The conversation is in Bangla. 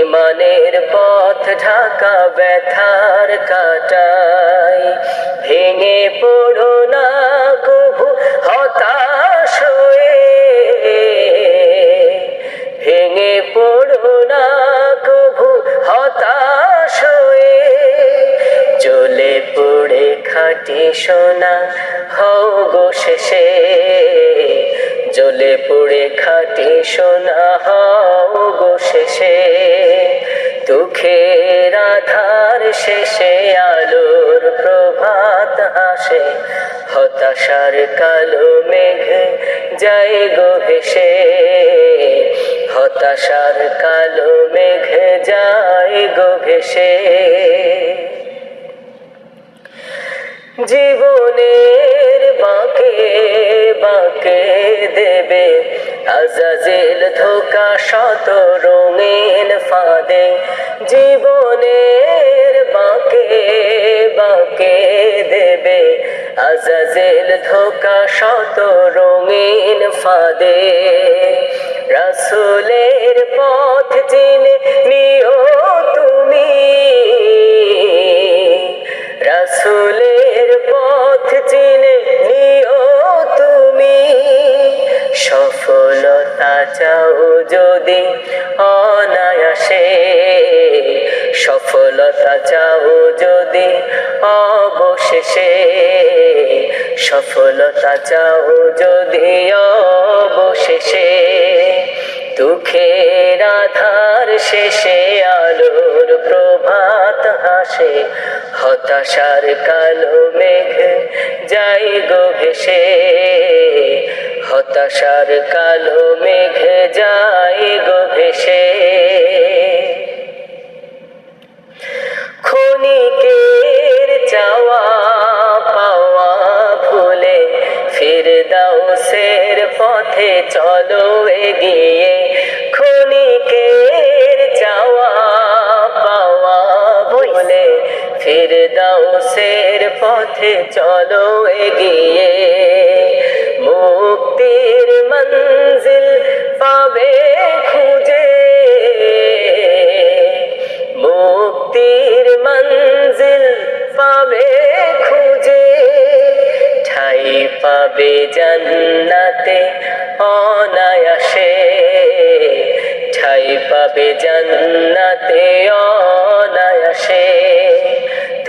ইমানের পথ ঢাকা ব্যথার কাটায়। ভেঙে পড়ো না কভু হতাশ হয়ে। ভেঙে পড়ো না কভু হতাশ হয়ে। জ্বলে পড়ে খাটি সোনা, হও গো শেষে। জ্বলে পড়ে খাটি সোনা গো শেষে। দুঃখের আধার শেষে আলোর প্রভাত হাসে হতাশার কালো মেঘ যায় গো ভেসে হতাশার কালো মেঘ যায় গো ভেসে জীবনের বাঁকে বাঁকে দেবে। আজাজেল ধোকা শত রঙিন ফাঁদে, জীবনের বাঁকে বাঁকে দেবে। আজাজেল ধোকা শত রঙিন ফাঁদে, রাসুলের পথ চিনে নিও। যদি অনায়াসে সফলতা চাও যদি অবশেষে সফলতা চাও যদি অবশেষে দুঃখের আধার শেষে আলোর প্রভাত হাসে, হতাশার কালো মেঘ যাই গো ভেসে হতাশার কালো মেঘ যাই গো ভেসে। ক্ষণিকের চাওয়া পাওয়া ভুলে ফির দাও সের পথে চলো এগিয়ে। ক্ষণিকের চাওয়া পাওয়া ভুলে ফির দাও সের পথে চলো এগিয়ে। মুক্তির মঞ্জিল পাবে খুঁজে। মুক্তির মঞ্জিল পাবে খুঁজে। ঠাই পাবে জান্নাতে অনায়াসে। ঠাই পাবে জান্নাতে অনায়াসে।